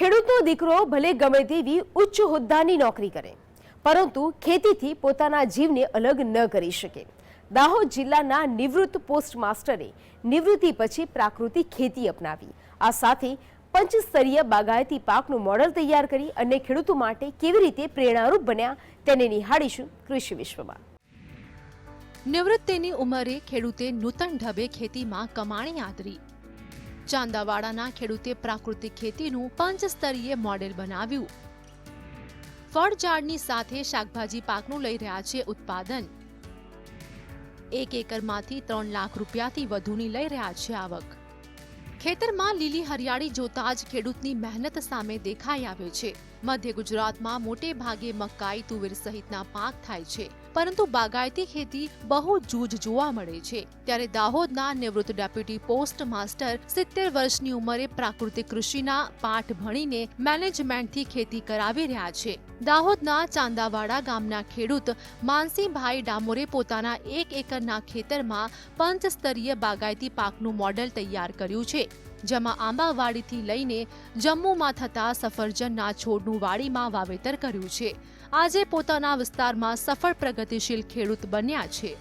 ખેડૂતનો દીકરો ભલે ગમે તેવી ઉચ્ચ હોદ્દાની નોકરી કરે, પરંતુ ખેતીથી પોતાના જીવને અલગ ન કરી શકે. દાહોદ જિલ્લાના નિવૃત્ત પોસ્ટ માસ્ટરે નિવૃત્તિ પછી પ્રાકૃતિક ખેતી અપનાવી. આ સાથે પંચસ્તરીય બાગાયતી પાકનું મોડલ તૈયાર કરી અને ખેડૂતો માટે કેવી રીતે પ્રેરણારૂપ બન્યા તેને નિહાળીશું કૃષિ વિશ્વમાં. નિવૃત્તિની ઉંમરે ખેડૂતે નૂતન ઢબે ખેતીમાં કમાણી આદરી. ચાંદાવાડાના ખેડૂતે પ્રાકૃતિક ખેતીનું પંચસ્તરીય મોડેલ બનાવ્યું. ફળ ઝાડની સાથે શાકભાજી પાકનું લઈ રહ્યા છે ઉત્પાદન. એક એકરમાંથી ત્રણ લાખ રૂપિયાથી વધુની લઈ રહ્યા છે આવક. ખેતરમાં લીલી હરિયાળી જોતા જ ખેડૂતની મહેનત સામે દેખાઈ આવે છે. મધ્ય ગુજરાતમાં મોટે ભાગે મકાઈ, તુવેર સહિતના પાક થાય છે. પરંતુ બાગાયતી ખેતી બહુ જૂજ જોવા મળે છે. ત્યારે દાહોદના નિવૃત્ત ડેપ્યુટી પોસ્ટ માસ્ટર સિત્તેર વર્ષની ઉંમરે પ્રાકૃતિક કૃષિના પાઠ ભણીને મેનેજમેન્ટથી ખેતી કરાવી રહ્યા છે. દાહોદના ચાંદાવાડા ગામના ખેડૂત માનસીભાઈ ડામોરે પોતાના એક એકરના ખેતરમાં પંચસ્તરીય બાગાયતી પાકનું મોડેલ તૈયાર કર્યું છે, જેમાં આંબાવાડીથી લઈને જમ્મુમાં થતા સફરજનના છોડનું વાડીમાં વાવેતર કર્યું છે. આજે પોતાના વિસ્તારમાં સફળ પ્રગતિશીલ ખેડૂત બન્યા છે.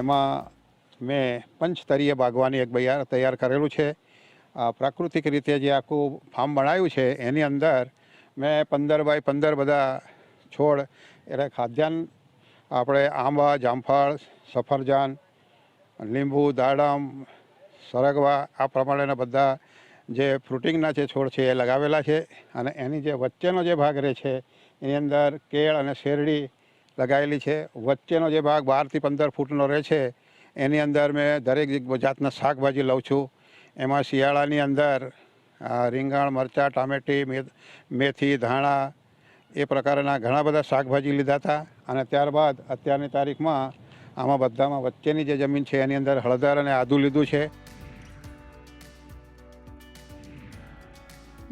એમાં મેં પંચસ્તરીય બાગવાની એક તૈયાર કરેલું છે. પ્રાકૃતિક રીતે જે આખું ફાર્મ બનાવ્યું છે, એની અંદર મેં પંદર બાય પંદર બધા છોડ, એટલે ખાદ્યાન્ન આપણે આંબા, જામફળ, સફરજન, લીંબુ, દાડમ, સરગવા, આ પ્રમાણેના બધા જે ફ્રૂટિંગના જે છોડ છે એ લગાવેલા છે અને એની જે વચ્ચેનો જે ભાગ રહે છે, એની અંદર કેળ અને શેરડી લગાવેલી છે. વચ્ચેનો જે ભાગ બારથી પંદર ફૂટનો રહે છે, એની અંદર મેં દરેક જાતના શાકભાજી લઉં છું. એમાં શિયાળાની અંદર રીંગણ, મરચાં, ટામેટી મેથી, ધાણા, એ પ્રકારના ઘણા બધા શાકભાજી લીધા હતા. અને ત્યારબાદ અત્યારની તારીખમાં આમાં બધામાં વચ્ચેની જે જમીન છે એની અંદર હળદર અને આદુ લીધું છે.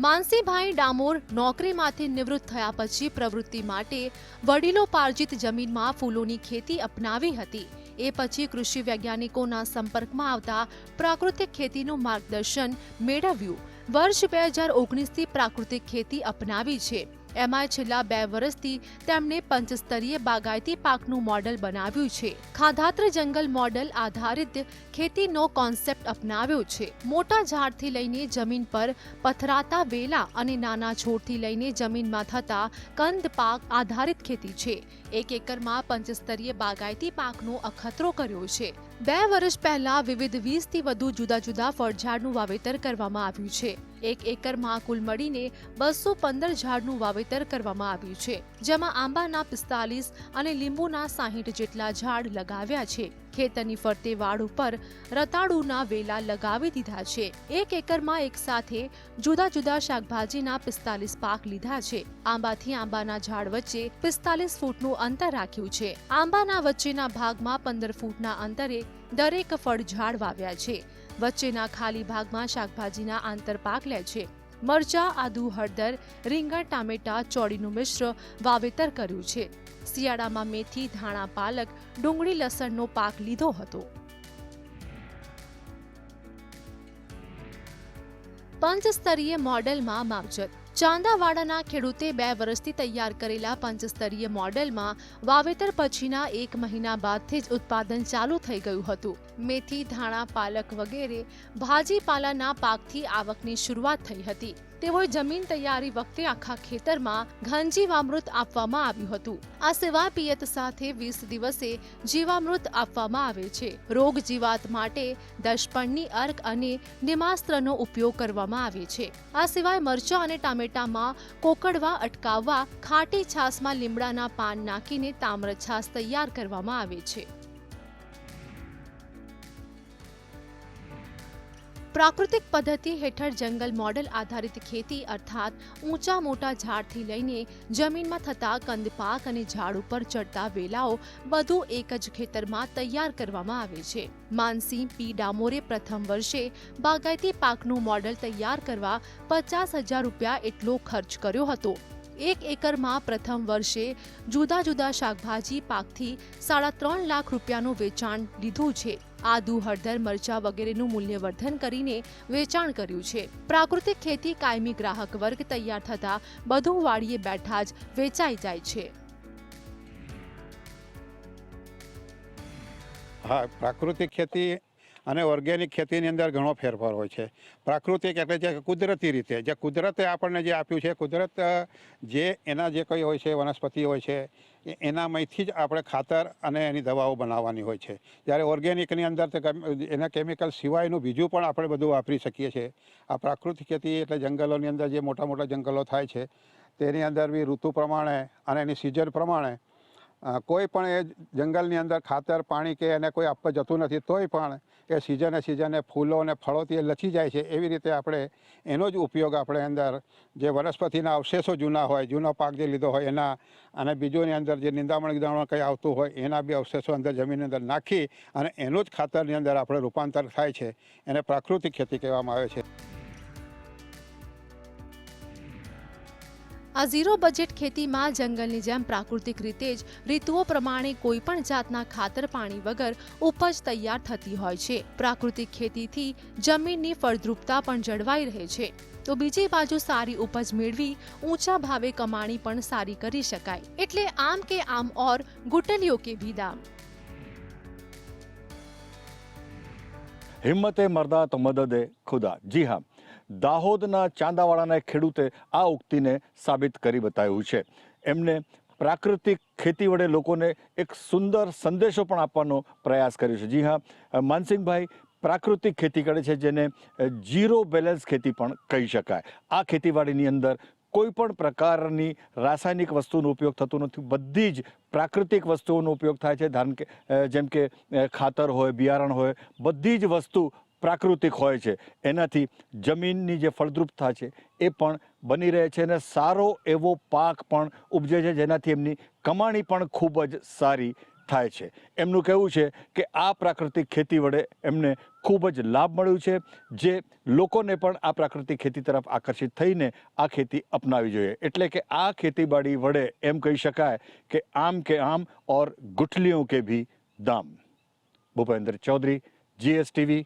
માનસીભાઈ ડામોર નોકરીમાંથી નિવૃત્ત થયા પછી પ્રવૃત્તિ માટે વડીલો પાર્જિત જમીનમાં ફૂલોની ખેતી અપનાવી હતી. એ પછી કૃષિ વૈજ્ઞાનિકોના સંપર્કમાં આવતા પ્રાકૃતિક ખેતીનું માર્ગદર્શન મેળવ્યું. વર્ષ બે હજાર ઓગણીસથી પ્રાકૃતિક ખેતી અપનાવી છે. એમાં છેલ્લા બે વર્ષથી તેમણે પંચસ્તરીય બાગાયતી પાકનું મોડલ બનાવ્યું છે. ખાધાત્ર જંગલ મોડલ આધારિત ખેતીનો કોન્સેપ્ટ અપનાવ્યો છે. મોટા ઝાડથી લઈને જમીન પર પથરાતા વેલા અને નાના છોડથી લઈને જમીનમાં થતા કંદ પાક આધારિત ખેતી છે. એક એકરમાં પંચસ્તરીય બાગાયતી પાકનો અખતરો કર્યો છે. બે વર્ષ પહેલા વિવિધ વીસથી વધુ જુદા જુદા ફળઝાડનું વાવેતર કરવામાં આવ્યું છે. એક એકરમાં કુલ મળીને બસો પંદર ઝાડનું વાવેતર કરવામાં આવ્યું છે, જેમાં આંબાના પિસ્તાલીસ અને લીંબુના સાહીઠ જેટલા ઝાડ લગાવ્યા છે. ખેતરની ફરતે વાડ ઉપર રતાળુના વેલા લગાવી દીધા છે. એક એકરમાં એક સાથે જુદા જુદા શાકભાજીના પિસ્તાલીસ પાક લીધા છે. આંબાથી આંબાના ઝાડ વચ્ચે પિસ્તાલીસ ફૂટનું અંતર રાખ્યું છે. આંબાના વચ્ચેના ભાગમાં પંદર ફૂટના અંતરે દરેક ફળ ઝાડ વાવ્યા છે. વચ્ચેના ખાલી ભાગમાં શાકભાજીના આંતરપાક લે છે. મરચા, આદુ, હળદર, રીંગણ, ટામેટા, ચોળીનું મિશ્ર વાવેતર કર્યું છે. શિયાળામાં મેથી, ધાણા, પાલક, ડુંગળી, લસણનો પાક લીધો હતો. પંચસ્તરીય મોડેલમાં માવજત ચાંદાવાડાના ખેડૂતે બે વર્ષથી તૈયાર કરેલા પંચસ્તરીય મોડેલમાં વાવેતર પછીના એક મહિના બાદથી જ ઉત્પાદન ચાલુ થઈ ગયું હતું. મેથી, ધાણા, પાલક વગેરે ભાજીપાલાના પાકથી આવકની શરૂઆત થઈ હતી. તેઓએ જમીન તૈયારી વખતે આખા ખેતરમાં ઘન જીવામૃત આપવામાં આવ્યું હતું. આ સિવાય પિયત સાથે વીસ દિવસે જીવામૃત આપવામાં આવે છે. રોગ જીવાત માટે દશપણની અર્ક અને નિમાસ્ત્રનો ઉપયોગ કરવામાં આવે છે. આ સિવાય મરચા અને ટામેટામાં કોકડવા અટકાવવા, ખાટી છાશમાં લીમડાના પાન નાખીને તામ્ર છાશ તૈયાર કરવામાં આવે છે. પ્રાકૃતિક પદ્ધતિ હેઠળ જંગલ મોડેલ આધારિત ખેતી અર્થાત ઊંચા મોટા ઝાડથી લઈને જમીનમાં થતા કંદપાક અને ઝાડ ઉપર ચડતા વેલાઓ બધું એક જ ખેતરમાં તૈયાર કરવામાં આવે છે. માનસિંહ પી ડામોરે પ્રથમ વર્ષે બાગાયતી પાકનું મોડેલ તૈયાર કરવા પચાસ હજાર રૂપિયા એટલો ખર્ચ કર્યો હતો. એક એકરમાં પ્રથમ વર્ષે જુદા જુદા શાકભાજી પાકથી સાડા ત્રણ લાખ રૂપિયાનું વેચાણ લીધું છે. આદુ, હળદર, મરચા વગેરેનું મૂલ્યવર્ધન કરીને વેચાણ કર્યું છે. પ્રાકૃતિક ખેતી કાયમી ગ્રાહક વર્ગ તૈયાર થતા બધું વાડીએ બેઠા જ વેચાઈ જાય છે. હા, પ્રાકૃતિક ખેતી અને ઓર્ગેનિક ખેતીની અંદર ઘણો ફેરફાર હોય છે. પ્રાકૃતિક એટલે જે કુદરતી રીતે, જે કુદરતે આપણને જે આપ્યું છે, કુદરત જે એના જે કંઈ હોય છે, વનસ્પતિ હોય છે એનામાંથી જ આપણે ખાતર અને એની દવાઓ બનાવવાની હોય છે. જ્યારે ઓર્ગેનિકની અંદર એના કેમિકલ સિવાયનું બીજું પણ આપણે બધું વાપરી શકીએ છીએ. આ પ્રાકૃતિક ખેતી એટલે જંગલોની અંદર જે મોટા મોટા જંગલો થાય છે, તેની અંદર બી ઋતુ પ્રમાણે અને એની સિઝન પ્રમાણે કોઈ પણ એ જંગલની અંદર ખાતર, પાણી કે એને કોઈ આપવા જતું નથી, તોય પણ એ સિઝને સિઝને ફૂલો અને ફળોથી એ લચી જાય છે. એવી રીતે આપણે એનો જ ઉપયોગ આપણે અંદર જે વનસ્પતિના અવશેષો જૂના હોય, જૂનો પાક જે લીધો હોય એના અને બીજોની અંદર જે નિંદામણ નિંદામણ કંઈ આવતું હોય, એના બી અવશેષો અંદર જમીનની અંદર નાખી અને એનું જ ખાતરની અંદર આપણે રૂપાંતર થાય છે. એને પ્રાકૃતિક ખેતી કહેવામાં આવે છે. આ ઝીરો બજેટ ખેતીમાં જંગલની જેમ પ્રાકૃતિક રીતે જ ઋતુઓ પ્રમાણે કોઈ પણ જાતના ખાતર પાણી વગર ઉપજ તૈયાર થતી હોય છે. પ્રાકૃતિક ખેતીથી જમીનની ફળદ્રુપતા પણ જળવાઈ રહે છે. તો બીજી બાજુ સારી ઉપજ મેળવી ઊંચા ભાવે કમાણી પણ સારી કરી શકાય. એટલે આમ કે આમ ઓર ગુટલીઓ કે ભી દામ હિંમતે મરદા તો મદદે ખુદા. જી હા. દાહોદના ચાંદાવાડાના ખેડૂતે આ ઉક્તિને સાબિત કરી બતાવ્યું છે. એમને પ્રાકૃતિક ખેતી વડે લોકોને એક સુંદર સંદેશો પણ આપવાનો પ્રયાસ કર્યો છે. જી હા, માનસિંહભાઈ, પ્રાકૃતિક ખેતી કરે છે જેને જીરો બેલેન્સ ખેતી પણ કહી શકાય. આ ખેતીવાડીની અંદર કોઈ પણ પ્રકારની રાસાયણિક વસ્તુનો ઉપયોગ થતો નથી. બધી જ પ્રાકૃતિક વસ્તુઓનો ઉપયોગ થાય છે. ધારણ કે જેમ કે ખાતર હોય, બિયારણ હોય, બધી જ વસ્તુ પ્રાકૃતિક હોય છે. એનાથી જમીનની જે ફળદ્રુપતા છે એ પણ બની રહે છે અને સારો એવો પાક પણ ઉપજે છે જેનાથી એમની કમાણી પણ ખૂબ જ સારી થાય છે. એમનું કહેવું છે કે આ પ્રાકૃતિક ખેતી વડે એમને ખૂબ જ લાભ મળ્યું છે. જે લોકોને પણ આ પ્રાકૃતિક ખેતી તરફ આકર્ષિત થઈને આ ખેતી અપનાવી જોઈએ. એટલે કે આ ખેતીબાડી વડે એમ કહી શકાય કે આમ કે આમ ઓર ગુઠલીઓ કે ભી દામ. ભૂપેન્દ્ર ચૌધરી જીએસટીવી